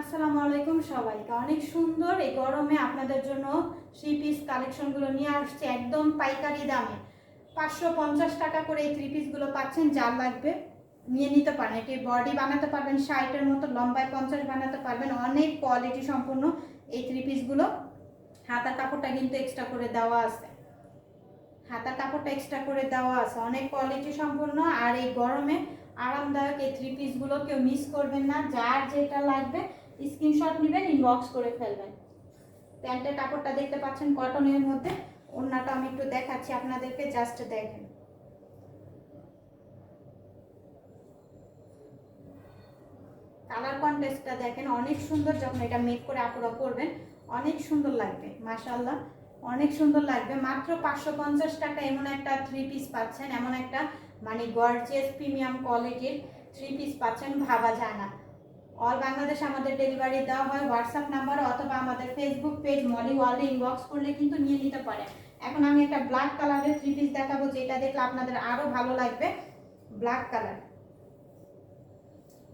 আসসালামু আলাইকুম সবাইকে। অনেক সুন্দর এই গরমে আপনাদের জন্য থ্রি পিস কালেকশনগুলো নিয়ে আসছে একদম পাইকারি দামে। পাঁচশো পঞ্চাশ টাকা করে এই থ্রি পিসগুলো পাচ্ছেন, যার লাগবে নিয়ে নিতে পারেন। এটি বডি বানাতে পারবেন, ষাটের মতো, লম্বায় পঞ্চাশ বানাতে পারবেন। অনেক কোয়ালিটি সম্পূর্ণ এই থ্রি পিসগুলো হাতার কাপড়টা কিন্তু এক্সট্রা করে দেওয়া আছে। হাতার কাপড়টা এক্সট্রা করে দেওয়া আছে। অনেক কোয়ালিটি সম্পূর্ণ। আর এই গরমে আরামদায়ক এই থ্রি পিসগুলো কেউ মিস করবেন না। যার যেটা লাগবে স্ক্রিনশট নেবেন ইনবক্স করে ফেলবেন। প্যান্টের কাপড়টা দেখতে পাচ্ছেন কটনের মধ্যে। ওড়নাটা আমি একটু দেখাচ্ছি আপনাদেরকে জাস্ট দেখেন। কালার কন্টেস্টটা দেখেন, অনেক সুন্দর যখন এটা মেক করে আপুরা করবেন অনেক সুন্দর লাগবে মাশাল্লাহ অনেক সুন্দর লাগবে, মাত্র পাঁচশো পঞ্চাশ টাকা এমন একটা থ্রি পিস পাচ্ছেন, এমন একটা মানে গর্জিয়াস প্রিমিয়াম কোয়ালিটির থ্রি পিস পাচ্ছেন ভাবা যায় না। অল বাংলাদেশ আমাদের ডেলিভারি দেওয়া হয় হোয়াটসঅ্যাপ নাম্বার অথবা আমাদের ফেসবুক পেজ মলি ওয়ার্ল্ডে ইনবক্স করলে কিন্তু নিয়ে নিতে পারে। এখন আমি একটা ব্ল্যাক কালারের থ্রি পিস দেখাবো, যেটা দেখলে আপনাদের আরও ভালো লাগবে। ব্ল্যাক কালার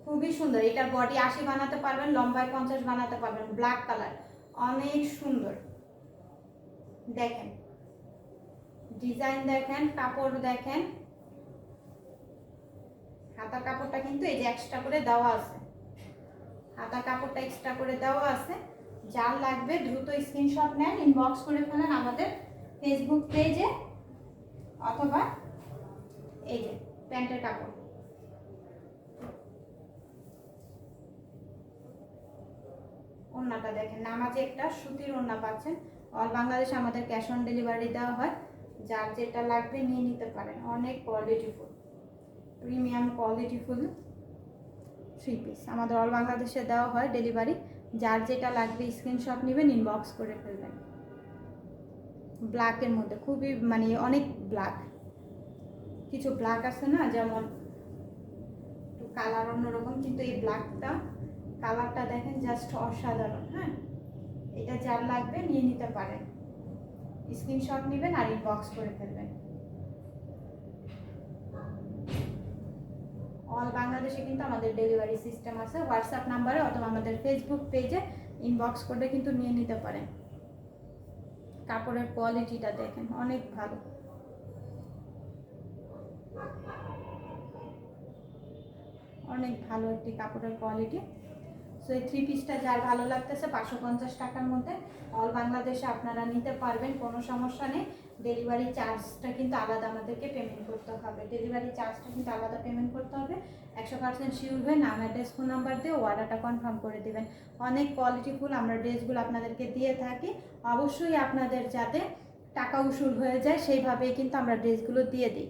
খুবই সুন্দর। এটার বডি আশি বানাতে পারবেন, লম্বায় পঞ্চাশ বানাতে পারবেন। ব্ল্যাক কালার অনেক সুন্দর। দেখেন। ডিজাইন দেখেন, কাপড় দেখেন। হাতার কাপড়টা কিন্তু এই যে এক্সট্রা করে দেওয়া আছে। হাতার কাপড়টা এক্সট্রা করে দেওয়া আছে। যার লাগবে দ্রুত স্ক্রিনশট নেন ইনবক্স করে ফেলেন আমাদের ফেসবুক পেজে অথবা এই যে প্যান্টের কাপড়। ওড়নাটা দেখেন, নামাজে একটা সুতির ওড়না পাচ্ছেন। অল বাংলাদেশ আমাদের ক্যাশ অন ডেলিভারি দেওয়া হয়। যার যেটা লাগবে নিয়ে নিতে পারেন। অনেক qualityful premium qualityful three piece আমাদের অল বাংলাদেশে দেওয়া হয় ডেলিভারি যার যেটা লাগবে স্ক্রিনশট নেবেন ইনবক্স করে ফেলবেন। ব্ল্যাকের মধ্যে, খুবই মানে অনেক ব্ল্যাক কিছু ব্ল্যাক আছে না, যেমন একটু কালার অন্যরকম, কিন্তু এই ব্ল্যাকটা কালারটা দেখেন জাস্ট অসাধারণ হ্যাঁ? এটা যার লাগবে নিয়ে নিতে পারেন। স্ক্রিনশট নেবেন আর ইনবক্স করে ফেলবেন। অল বাংলাদেশে কিন্তু আমাদের ডেলিভারি সিস্টেম আছে। হোয়াটসঅ্যাপ নাম্বারে অথবা আমাদের ফেসবুক পেজে ইনবক্স করে কিন্তু নিয়ে নিতে পারেন। কাপড়ের কোয়ালিটিটা দেখেন, অনেক ভালো। অনেক ভালো একটি কাপড়ের কোয়ালিটি সো এই থ্রি পিসটা যার ভালো লাগতেছে, পাঁচশো পঞ্চাশ টাকার মধ্যে অল বাংলাদেশে আপনারা নিতে পারবেন, কোনো সমস্যা নেই। ডেলিভারি চার্জটা কিন্তু আলাদা আমাদেরকে পেমেন্ট করতে হবে। ডেলিভারি চার্জটা কিন্তু আলাদা পেমেন্ট করতে হবে। একশো পার্সেন্ট শিওর হয়ে নাম অ্যাড্রেস ফোন নাম্বার দিয়ে অর্ডারটা কনফার্ম করে দেবেন। অনেক কোয়ালিটিফুল আমরা ড্রেসগুলো আপনাদেরকে দিয়ে থাকি। অবশ্যই আপনাদের যাতে টাকা উসুল হয়ে যায়, সেইভাবেই কিন্তু আমরা ড্রেসগুলো দিয়ে দিই।